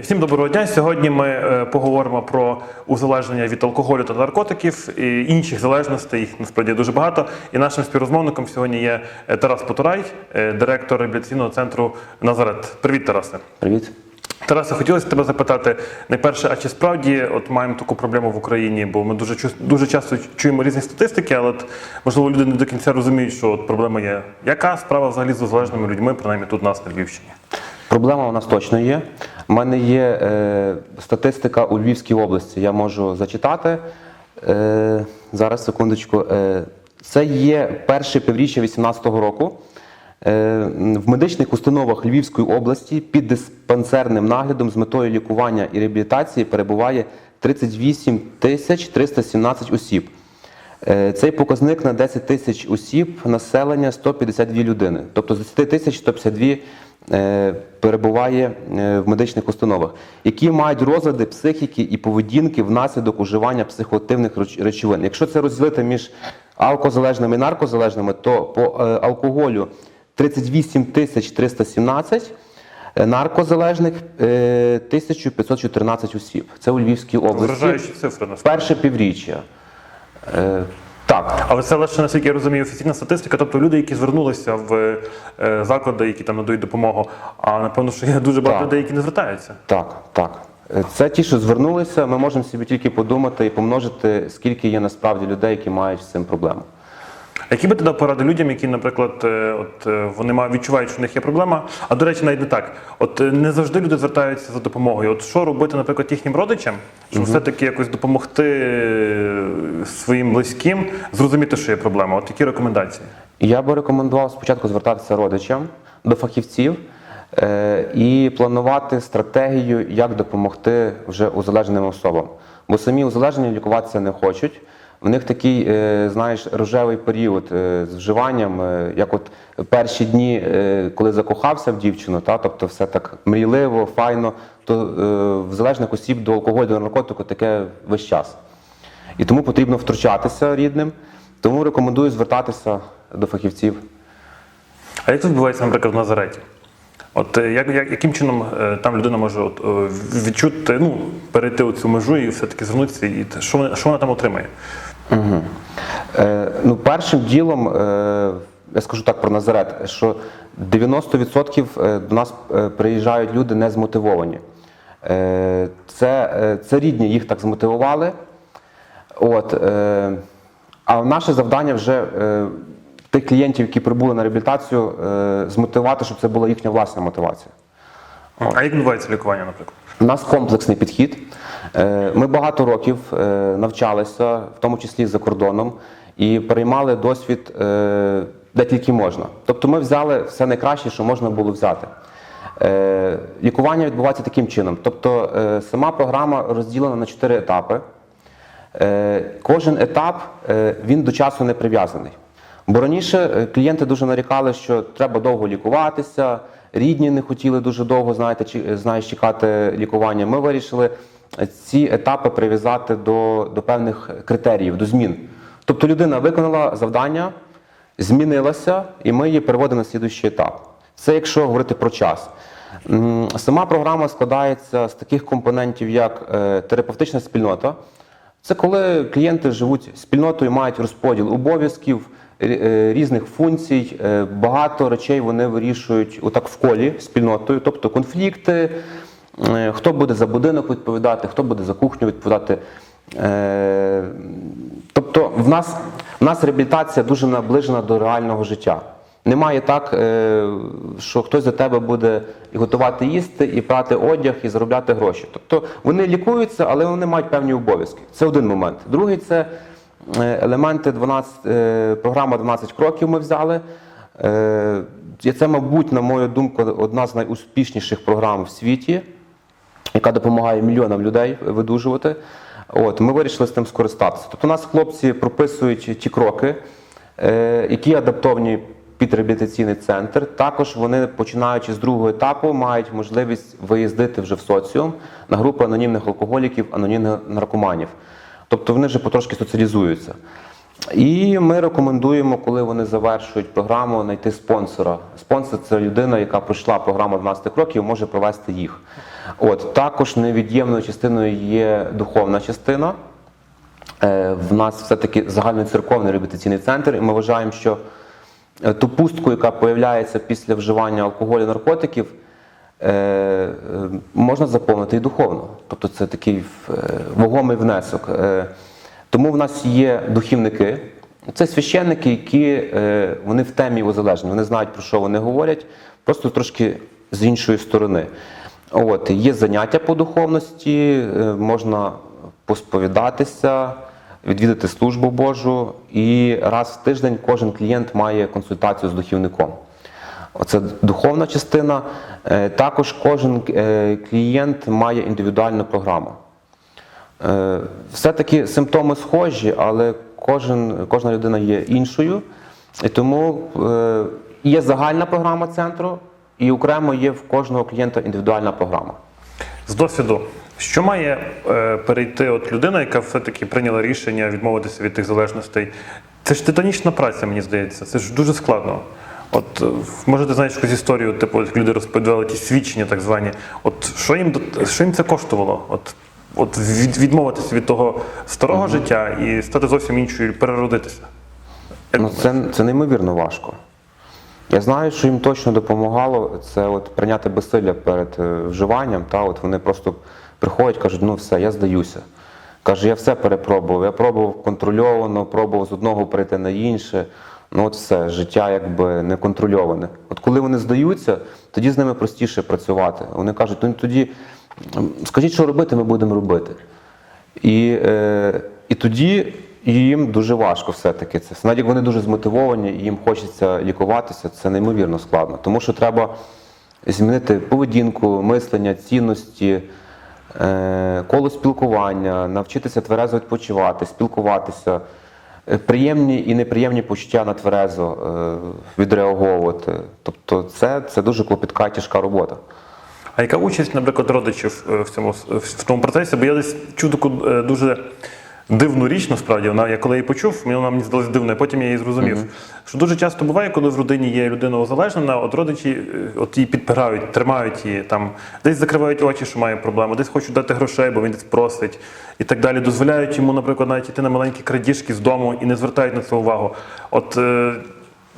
Всім доброго дня. Сьогодні ми е, поговоримо про узалежнення від алкоголю та наркотиків і інших залежностей. Їх насправді дуже багато. І нашим співрозмовником сьогодні є е, Тарас Потурай, е, директор реабілітаційного центру Назарет. Привіт, Тарасе. Привіт. Тарасе, хотілося тебе запитати найперше, а чи справді от маємо таку проблему в Україні? Бо ми дуже дуже часто чуємо різні статистики, але от, можливо люди не до кінця розуміють, що от проблема є. Яка справа взагалі з залежними людьми, принаймні тут у нас на Львівщині? Проблема у нас точно є. У мене є е, статистика у Львівській області. Я можу зачитати. Е, зараз, секундочку. Е, це є перше півріччя 2018 року. Е, в медичних установах Львівської області під диспансерним наглядом з метою лікування і реабілітації перебуває 38 тисяч 317 осіб. Е, Цей показник на 10 тисяч осіб населення 152 людини. Тобто з 10 тисяч 152 е, перебуває е, в медичних установах, які мають розлади психіки і поведінки внаслідок уживання психоактивних речовин. Якщо це розділити між алкозалежними і наркозалежними, то по е, алкоголю 38 тисяч 317, е, наркозалежних е, 1514 осіб. Це у Львівській області. Вражаючі цифри насправді. Перше півріччя. Так. Але це лише, наскільки я розумію, офіційна статистика, тобто люди, які звернулися в е, заклади, які там надають допомогу. А напевно, що є дуже багато Так. людей, які не звертаються. Так, так. Е, Це ті, що звернулися. Ми можемо собі тільки подумати і помножити, скільки є насправді людей, які мають з цим проблему. Які би ти дав поради людям, які, наприклад, е, от е, вони відчувають, що в них є проблема, а до речі, навіть не так. От е, не завжди люди звертаються за допомогою. От що робити, наприклад, їхнім родичам, щоб все-таки якось допомогти своїм близьким зрозуміти, що є проблема? От які рекомендації? Я би рекомендував спочатку звертатися родичам до фахівців е, і планувати стратегію, як допомогти вже узалежненим особам. Бо самі узалежнені лікуватися не хочуть. В них такий, е, знаєш, рожевий період е, з вживанням, е, як от перші дні, коли закохався в дівчину, та, тобто все так мрійливо, файно, то в залежних осіб до алкоголю, до наркотику таке весь час. І тому потрібно втручатися рідним. Тому рекомендую звертатися до фахівців. А як це відбувається, наприклад, в Назареті? От е, як, як, яким чином е, там людина може от, е, відчути, ну, перейти цю межу і все-таки звернутися, і що вона, що вона там отримає? Е, ну, першим ділом, е, я скажу так про Назарет, що 90% е, до нас приїжджають люди не змотивовані. Е, це, це рідні їх так змотивували. От, е, а наше завдання вже е, тих клієнтів, які прибули на реабілітацію, е, змотивувати, щоб це була їхня власна мотивація. А як відбувається лікування, наприклад? У нас комплексний підхід. Е, Ми багато років е, навчалися, в тому числі за кордоном, і переймали досвід де тільки можна. Тобто ми взяли все найкраще, що можна було взяти. Лікування відбувається таким чином. Тобто сама програма розділена на чотири етапи. Кожен етап він до часу не прив'язаний. Бо раніше е, клієнти дуже нарікали, що треба довго лікуватися, рідні не хотіли дуже довго знаєте, чи- знаєш, чекати лікування. Ми вирішили е, ці етапи прив'язати до, до певних критеріїв, до змін. Тобто людина виконала завдання, змінилася, і ми її переводимо на слідуючий етап. Це якщо говорити про час. Сама програма складається з таких компонентів, як е, терапевтична спільнота. Це коли клієнти живуть спільнотою, мають розподіл обов'язків, е, різних функцій. е, Багато речей вони вирішують отак в колі спільнотою, тобто конфлікти, е, хто буде за будинок відповідати, хто буде за кухню відповідати. Е, Тобто в нас, в нас реабілітація дуже наближена до реального життя. Немає так, е, що хтось за тебе буде і готувати їсти, і прати одяг, і заробляти гроші. Тобто вони лікуються, але вони мають певні обов'язки. Це один момент. Другий це е, елементи 12, е, програма 12 кроків ми взяли. Е, Це, мабуть, на мою думку, одна з найуспішніших програм в світі яка допомагає мільйонам людей видужувати. От, ми вирішили з тим скористатися. Тобто у нас хлопці прописують ті кроки, е, які адаптовані під реабілітаційний центр. Також вони, починаючи з другого етапу, мають можливість виїздити вже в соціум на групи анонімних алкоголіків, анонімних наркоманів. Тобто вони вже потрошки соціалізуються. І ми рекомендуємо, коли вони завершують програму, знайти спонсора. Спонсор це людина, яка пройшла програму 12 кроків, може провести їх. От також невід'ємною частиною є духовна частина. Е, В нас все-таки загальноцерковний реабілітаційний центр, і ми вважаємо, що е, ту пустку, яка появляється після вживання алкоголю наркотиків, е, е, можна заповнити і духовно. Тобто це такий е, вагомий внесок. Е, Тому в нас є духівники. Це священники, які е, вони в темі узалежні, вони знають, про що вони говорять, просто трошки з іншої сторони. От, є заняття по духовності, е, можна посповідатися, відвідати службу Божу, і раз в тиждень кожен клієнт має консультацію з духівником. Оце духовна частина. Е, Також кожен е, клієнт має індивідуальну програму. Е, Все-таки симптоми схожі, але кожен, кожна людина є іншою. І тому є загальна програма центру, і окремо є в кожного клієнта індивідуальна програма. З досвіду, що має перейти от людина, яка все-таки прийняла рішення відмовитися від тих залежностей? Це ж титанічна праця, мені здається. Це ж дуже складно. От е, може, ти знаєш якусь історію, типу, як люди розповідали ті свідчення, так звані. От що їм що їм це коштувало? От, от від, відмовитися від того старого життя і стати зовсім іншою, переродитися. Ну, це, це неймовірно важко. Я знаю, що їм точно допомагало це от прийняти безсилля перед е, вживанням. Та, от вони просто приходять, кажуть, ну все, я здаюся. Каже, я все перепробував. Я пробував контрольовано, пробував з одного перейти на інше. Ну от все, життя якби не контрольоване. От коли вони здаються, тоді з ними простіше працювати. Вони кажуть, ну тоді скажіть, що робити, ми будемо робити. І, е, і тоді їм дуже важко все-таки це. Навіть як вони дуже змотивовані і їм хочеться лікуватися, це неймовірно складно. Тому що треба змінити поведінку, мислення, цінності, е, коло спілкування, навчитися тверезо відпочивати, спілкуватися, приємні і неприємні почуття на тверезо е, відреаговувати. Тобто це, це дуже клопітка, тяжка робота. А яка участь, наприклад, родичів е, в цьому в тому процесі? Бо я десь чув таку е, дуже дивну річ, насправді. Вона я коли її почув, вона мені здалась дивною, потім я її зрозумів. Що дуже часто буває, коли в родині є людина узалежнена, от родичі е, от її підпирають, тримають її, там десь закривають очі, що має проблему, десь хочуть дати грошей, бо він десь просить і так далі. Дозволяють йому, наприклад, навіть йти на маленькі крадіжки з дому і не звертають на це увагу. От е,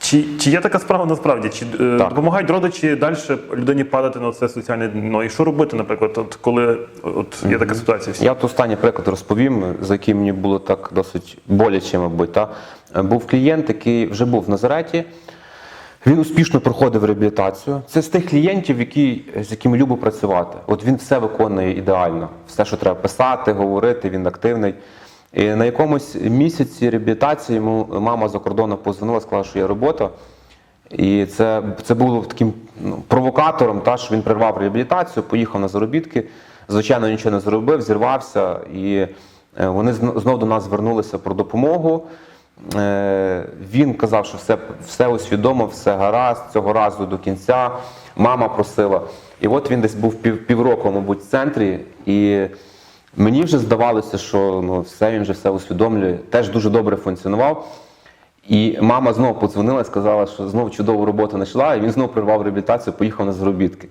чи, чи є така справа насправді? Чи е, Так. допомагають родичі далі людині падати на це соціальне дно? І що робити, наприклад, от коли от є така ситуація? Я от останній приклад розповім, за який мені було так досить боляче, мабуть. Та? Е, Був клієнт, який вже був в Назареті. Він успішно проходив реабілітацію. Це з тих клієнтів, які, з якими любить працювати. От він все виконує ідеально. Все, що треба писати, говорити, він активний. І на якомусь місяці реабілітації йому мама за кордону позвонила, сказала, що є робота. І це, це було таким ну, провокатором, та, що він прервав реабілітацію, поїхав на заробітки. Звичайно, нічого не зробив, зірвався, і е, вони зно- знов до нас звернулися про допомогу. Е, Він казав, що все, все усвідомив, все гаразд, цього разу до кінця. Мама просила. І от він десь був пів, півроку, мабуть, в центрі. І мені вже здавалося, що ну, все, він вже все усвідомлює. Теж дуже добре функціонував. І мама знову подзвонила і сказала, що знову чудову роботу знайшла, і він знову прервав реабілітацію, поїхав на заробітки.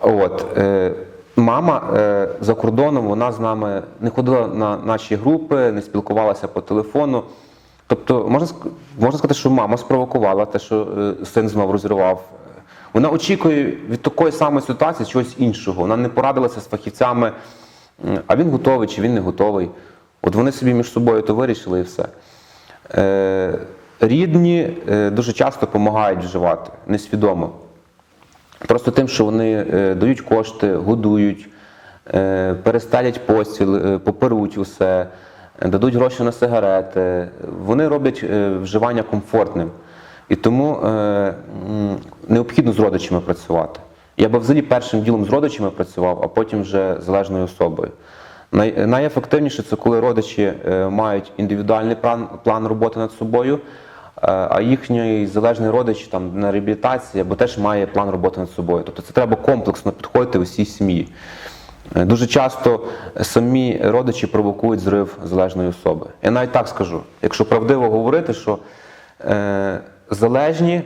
От, е, мама е, за кордоном, вона з нами не ходила на наші групи, не спілкувалася по телефону. Тобто, можна, можна сказати, що мама спровокувала те, що е, син знову розірвав. Вона очікує від такої самої ситуації чогось іншого. Вона не порадилася з фахівцями, а він готовий чи він не готовий. От вони собі між собою то вирішили і все. Е, рідні е, дуже часто допомагають вживати, несвідомо. Просто тим, що вони е, дають кошти, годують, перестелять постіль, е, поперуть усе, дадуть гроші на сигарети. Вони роблять вживання комфортним. І тому необхідно з родичами працювати. Я би взагалі першим ділом з родичами працював, а потім вже залежною особою. Най, найефективніше це коли родичі е, мають індивідуальний план, план роботи над собою, е, а їхній залежний родич там на реабілітації або теж має план роботи над собою. Тобто це треба комплексно підходити усій сім'ї. Е, Дуже часто самі родичі провокують зрив залежної особи. Я навіть так скажу, якщо правдиво говорити, що е, залежні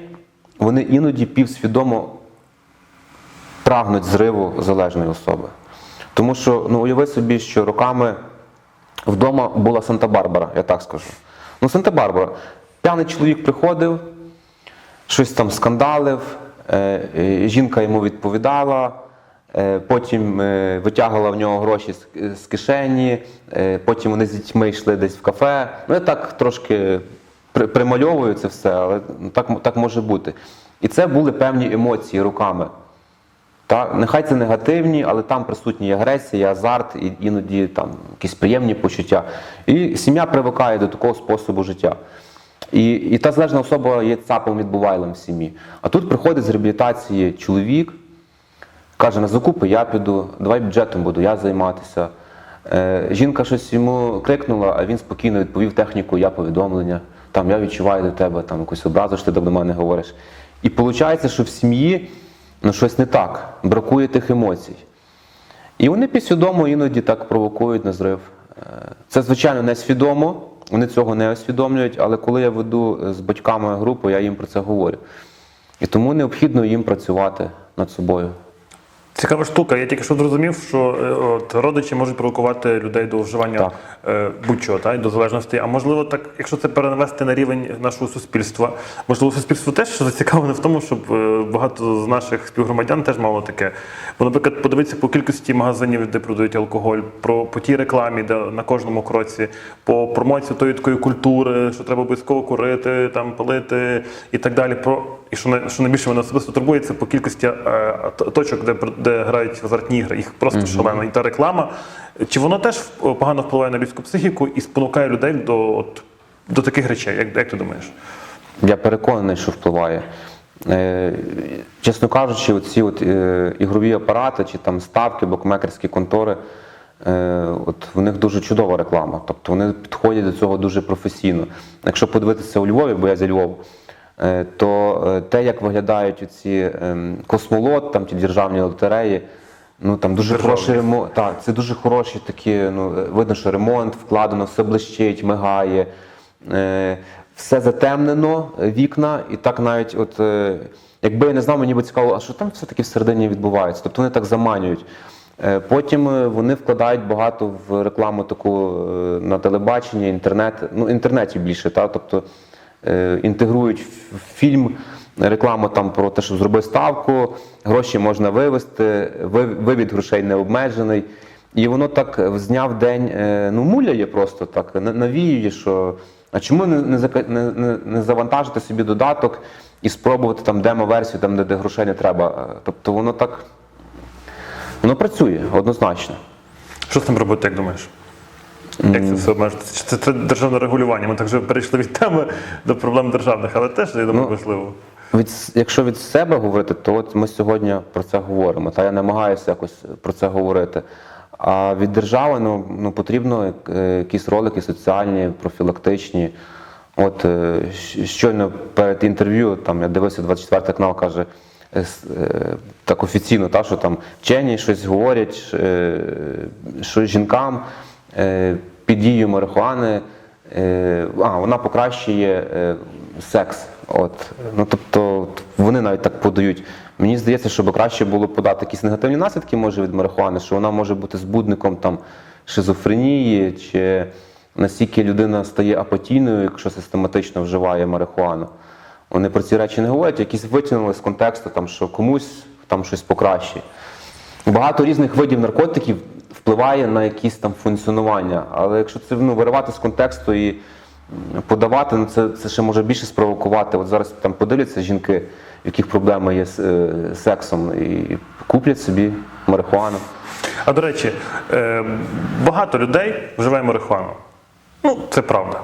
вони іноді півсвідомо прагнуть зриву залежної особи. Тому що ну, уяви собі, що роками вдома була Санта-Барбара, я так скажу. Ну, Санта-Барбара. П'яний чоловік приходив, щось там скандалив, е, е, жінка йому відповідала, е, потім витягувала в нього гроші з, кишені, потім вони з дітьми йшли десь в кафе. Ну, я так трошки примальовую це все, але так, так може бути. І це були певні емоції руками. Та, нехай це негативні, але там присутні агресія, азарт, і іноді там якісь приємні почуття. І сім'я привикає до такого способу життя. І, і та залежна особа є цапом відбувайлем в сім'ї. А тут приходить з реабілітації чоловік, каже: на закупи я піду, давай бюджетом буду я займатися. Е, жінка щось йому крикнула, а він спокійно відповів техніку я повідомлення. Там я відчуваю до тебе там якусь образу, що ти до мене говориш. І виходить, що в сім'ї ну, щось не так, бракує тих емоцій. І вони підсвідомо іноді так провокують на зрив. Е, Це, звичайно, несвідомо, вони цього не усвідомлюють, але коли я веду е, з батьками групу, я їм про це говорю. І тому необхідно їм працювати над собою. Цікава штука. Я тільки що зрозумів, що е, от, родичі можуть провокувати людей до вживання е, будь-чого, та, й до залежності. А можливо, так, якщо це перенести на рівень нашого суспільства, можливо, суспільство теж зацікавлене в тому, щоб е, багато з наших співгромадян теж мало таке. Бо, наприклад, подивитися по кількості магазинів, де продають алкоголь, про по тій рекламі, де на кожному кроці, по промоції тої такої культури, що треба обов'язково курити, там палити і так далі. Про і що що найбільше мене особисто турбує, це по кількості е, точок, де, де грають азартні ігри. Їх просто шалено. І та реклама. Чи воно теж погано впливає на людську психіку і спонукає людей до, от, до таких речей? Як, як ти думаєш? Я переконаний, що впливає. Е, чесно кажучи, оці от, е, ігрові апарати чи там ставки, букмекерські контори, е, от в них дуже чудова реклама. Тобто вони підходять до цього дуже професійно. Якщо подивитися у Львові, бо я зі Львова, е, то е, те, як виглядають ці космолот, там ті державні лотереї, ну там дуже Державні. хороший ремонт. Так, це дуже хороші такі. Ну е, видно, що ремонт вкладено, все блищить, мигає. Е, все затемнено, е, вікна, і так навіть, от е, якби я не знав, мені би цікаво, а що там все-таки всередині відбувається. Тобто вони так заманюють. Е, Потім е, вони вкладають багато в рекламу таку е, на телебаченні, інтернет, ну інтернеті більше, та? тобто е, інтегрують в фільм рекламу там про те, що зроби ставку, гроші можна вивести, вивід грошей не обмежений. І воно так з дня в день е, ну, муляє просто так, навіює, що а чому не, не, завантажити собі додаток і спробувати там демо-версію, там, де, де грошей не треба. Е, Тобто воно так воно працює однозначно. Що з цим робити, як думаєш? Як це все обмежити? Чи Це, це державне регулювання. Ми так вже перейшли від теми до проблем державних, але теж я думаю, Ну, важливо. Від, якщо від себе говорити, то от ми сьогодні про це говоримо. Та я намагаюся якось про це говорити. А від держави ну, ну, потрібно е, якісь ролики соціальні, профілактичні. От е, щойно перед інтерв'ю там я дивився 24 канал, каже е, так офіційно, та, що там вчені щось говорять, що жінкам під дією марихуани. Е, а, вона покращує е, секс. От. Ну, тобто вони навіть так подають. Мені здається, щоб краще було подати якісь негативні наслідки може від марихуани, що вона може бути збудником там, шизофренії, чи настільки людина стає апатійною, якщо систематично вживає марихуану. Вони про ці речі не говорять, якісь витягнули з контексту, там, що комусь там щось покращить. Багато різних видів наркотиків впливає на якісь там функціонування. Але якщо це ну, виривати з контексту і подавати, ну це, це ще може більше спровокувати. От зараз там подивляться жінки, в яких проблеми є з е, сексом, і куплять собі марихуану. А до речі, е, багато людей вживає марихуану. Ну, це правда.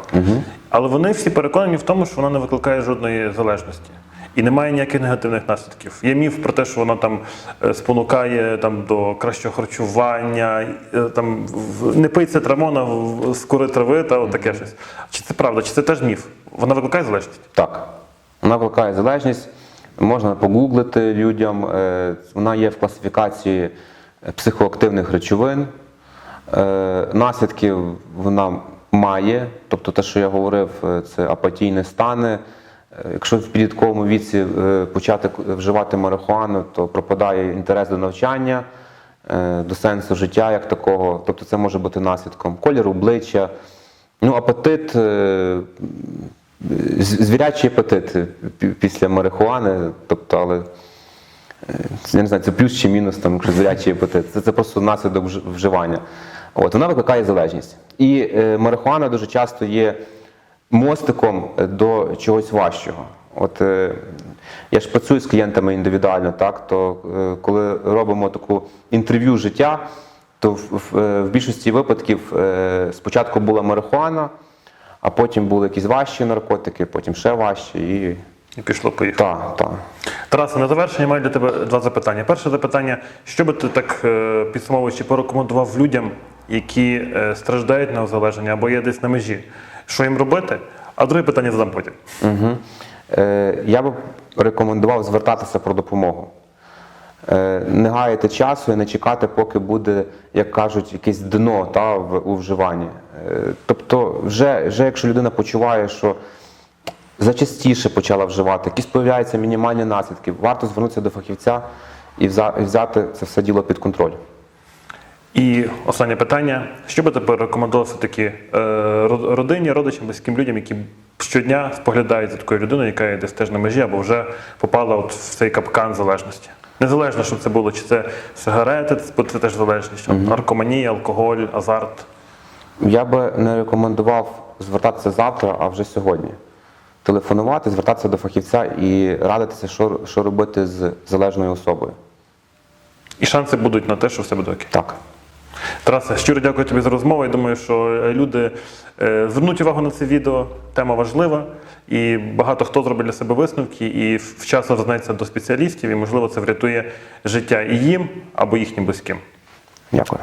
Але вони всі переконані в тому, що вона не викликає жодної залежності. І немає ніяких негативних наслідків. Є міф про те, що вона там е, спонукає там, до кращого харчування, е, там, не пий цитрамона, в- скури трави та от таке щось. Чи це правда, чи це теж міф? Вона викликає залежність? Так, вона викликає залежність. Можна погуглити людям. е, Вона є в класифікації психоактивних речовин. Наслідки вона має. Тобто те, що я говорив, це апатійні стани, Якщо в підлітковому віці е, почати вживати марихуану, то пропадає інтерес до навчання, е, до сенсу життя як такого. Тобто це може бути наслідком колір обличчя, ну, апетит, е, звірячий апетит е, після марихуани, тобто, але е, я не знаю, це плюс чи мінус, там, звірячий апетит. Це, це просто наслідок вживання. От, вона викликає залежність. І е, марихуана дуже часто є мостиком до чогось важчого. От е, я ж працюю з клієнтами індивідуально, так то е, коли робимо таку інтерв'ю життя, то в, в, е, в більшості випадків спочатку була марихуана, а потім були якісь важчі наркотики, потім ще важчі. І І пішло поїхало. так, так. Тарасе, на завершення маю для тебе два запитання. Перше запитання: що би ти так підсумовуючи порекомендував людям, які страждають на озалеження або є десь на межі? Що їм робити? А друге питання задам потім. Угу. Е, я би рекомендував звертатися про допомогу. Е, не гаяти часу і не чекати, поки буде, як кажуть, якесь дно та, в, у вживанні. Е, тобто, вже, вже якщо людина почуває, що зачастіше почала вживати, якісь появляються мінімальні наслідки, варто звернутися до фахівця і взяти це все діло під контроль. І останнє питання: що би ти порекомендував все-таки е, родині, родичам, близьким людям, які щодня споглядають за такою людиною, яка є десь теж на межі або вже попала от в цей капкан залежності? Незалежно, що це було, чи це сигарети, це теж залежність, наркоманія, алкоголь, азарт. Я би не рекомендував звертатися завтра, а вже сьогодні. Телефонувати, звертатися до фахівця і радитися, що, що робити з залежною особою. І шанси будуть на те, що все буде окей. Так. Тарасе, щиро дякую тобі за розмову. Я думаю, що е, люди е, звернуть увагу на це відео. Тема важлива, і багато хто зробить для себе висновки і вчасно звернеться до спеціалістів, і можливо це врятує життя і їм або їхнім близьким. Дякую.